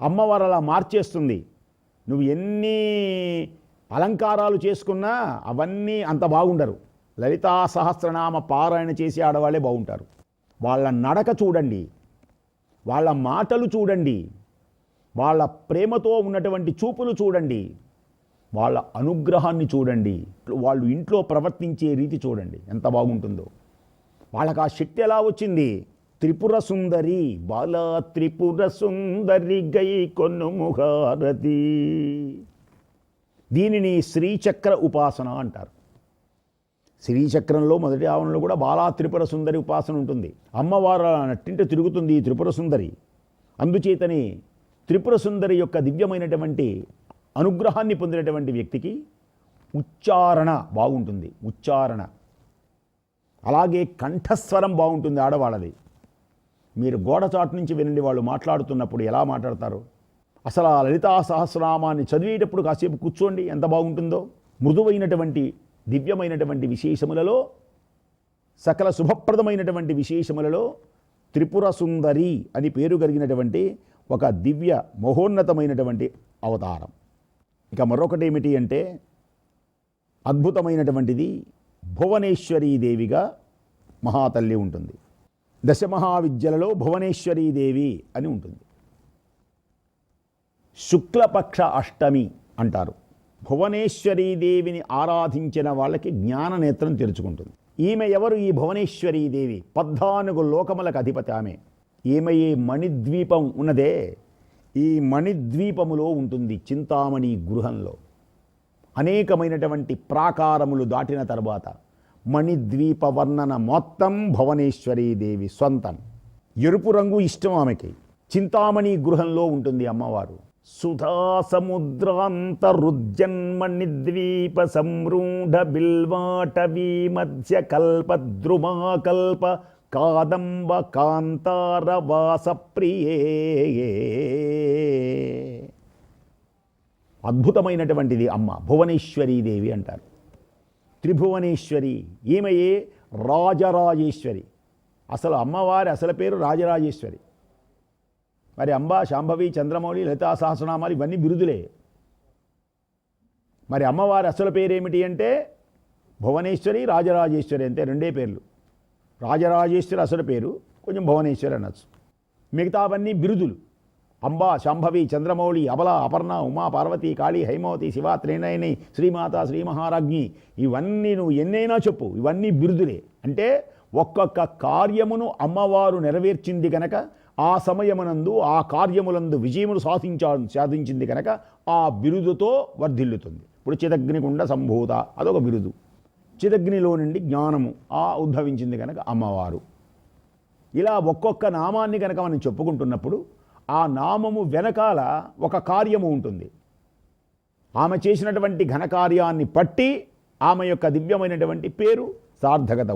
అమ్మవారు అలా మార్చేస్తుంది. నువ్వు ఎన్ని అలంకారాలు చేసుకున్నా అవన్నీ అంత బాగుండరు. లలితా సహస్రనామ పారాయణ చేసి ఆడవాళ్ళే బాగుంటారు. వాళ్ళ నడక చూడండి. వాళ్ళ మాటలు చూడండి. వాళ్ళ ప్రేమతో ఉన్నటువంటి చూపులు చూడండి. వాళ్ళ అనుగ్రహాన్ని చూడండి. వాళ్ళు ఇంట్లో ప్రవర్తించే రీతి చూడండి. ఎంత బాగుంటుందో. వాళ్ళకి ఆ శక్తి ఎలా వచ్చింది? త్రిపుర సుందరి బాల త్రిపుర సుందరి గై కొన్నుముహారతి దీనిని శ్రీచక్ర ఉపాసన అంటారు. శ్రీచక్రంలో మొదటి ఆవరణలో కూడా బాలా త్రిపుర సుందరి ఉపాసన ఉంటుంది. అమ్మవారు నట్టింట తిరుగుతుంది ఈ త్రిపుర సుందరి అందుచేతని త్రిపుర సుందరి యొక్క దివ్యమైనటువంటి అనుగ్రహాన్ని పొందినటువంటి వ్యక్తికి ఉచ్చారణ బాగుంటుంది. ఉచ్చారణ. అలాగే కంఠస్వరం బాగుంటుంది ఆడవాళ్ళది. మీరు గోడ చాటు నుంచి వినండి వాళ్ళు మాట్లాడుతున్నప్పుడు ఎలా మాట్లాడతారు? అసలు ఆ లలితా సహస్రనామాన్ని చదివేటప్పుడు కాసేపు కూర్చోండి ఎంత బాగుంటుందో. మృదువైనటువంటి దివ్యమైనటువంటి విశేషములలో సకల శుభప్రదమైనటువంటి విశేషములలో త్రిపుర సుందరి అని పేరు కలిగినటువంటి ఒక దివ్య మహోన్నతమైనటువంటి అవతారం. ఇక మరొకటి ఏమిటి అంటే అద్భుతమైనటువంటిది భువనేశ్వరీదేవిగా మహాతల్లి ఉంటుంది. దశమహావిద్యలలో భువనేశ్వరీ దేవి అని ఉంటుంది. శుక్లపక్ష అష్టమి అంటారు. భువనేశ్వరీ దేవిని ఆరాధించిన వాళ్ళకి జ్ఞాన నేత్రం తెరుచుకుంటుంది. ఈమె ఎవరు ఈ భువనేశ్వరీ దేవి పద్నాలుగు లోకములకు అధిపతి ఆమె. ఈమె ఈ మణిద్వీపం ఉన్నదే. ఈ మణిద్వీపములో ఉంటుంది చింతామణి గృహంలో. అనేకమైనటువంటి ప్రాకారములు దాటిన తర్వాత మణిద్వీప వర్ణన మొత్తం భువనేశ్వరీ దేవి సొంతం ఎరుపు రంగు ఇష్టం ఆమెకి. చింతామణి గృహంలో ఉంటుంది అమ్మవారు. సుధా సముద్రాంత రుజ్జన్మణిద్వీప సంరూఢ బిల్వాటవీ మధ్య కల్ప ద్రుమాకల్ప కాదంబ కాంతార అద్భుతమైనటువంటిది అమ్మ భువనేశ్వరీ దేవి అంటారు. త్రిభువనేశ్వరి. ఈమెయే రాజరాజేశ్వరి. అసలు అమ్మవారి అసలు పేరు రాజరాజేశ్వరి. మరి అంబా శాంభవి చంద్రమౌళి లలితా సహస్రనామాలు ఇవన్నీ బిరుదులే. మరి అమ్మవారి అసలు పేరేమిటి అంటే భువనేశ్వరి రాజరాజేశ్వరి అంతే రెండే పేర్లు. రాజరాజేశ్వరి అసలు పేరు కొంచెం భువనేశ్వరి అనొచ్చు. మిగతావన్నీ బిరుదులు. అంబా శాంభవి చంద్రమౌళి అబల అపర్ణ ఉమా పార్వతి కాళీ హైమవతి శివ త్రినయని శ్రీమాత శ్రీ మహారాజ్ఞి. ఇవన్నీ నువ్వు ఎన్నైనా చెప్పు. ఇవన్నీ బిరుదులే. అంటే ఒక్కొక్క కార్యమును అమ్మవారు నెరవేర్చింది కనుక ఆ సమయమునందు ఆ కార్యములందు విజయమును సాధించా సాధించింది కనుక ఆ బిరుదుతో వర్ధిల్లుతుంది. ఇప్పుడు చిదగ్నికుండ సంభూత అదొక బిరుదు. చిదగ్నిలో నుండి జ్ఞానము ఆ ఉద్భవించింది కనుక అమ్మవారు. ఇలా ఒక్కొక్క నామాన్ని కనుక మనం చెప్పుకుంటున్నప్పుడు ఆ నామము వెనకాల ఒక కార్యము ఉంటుంది. ఆమె చేసినటువంటి ఘనకార్యాన్ని పట్టి ఆమె యొక్క దివ్యమైనటువంటి పేరు సార్థకత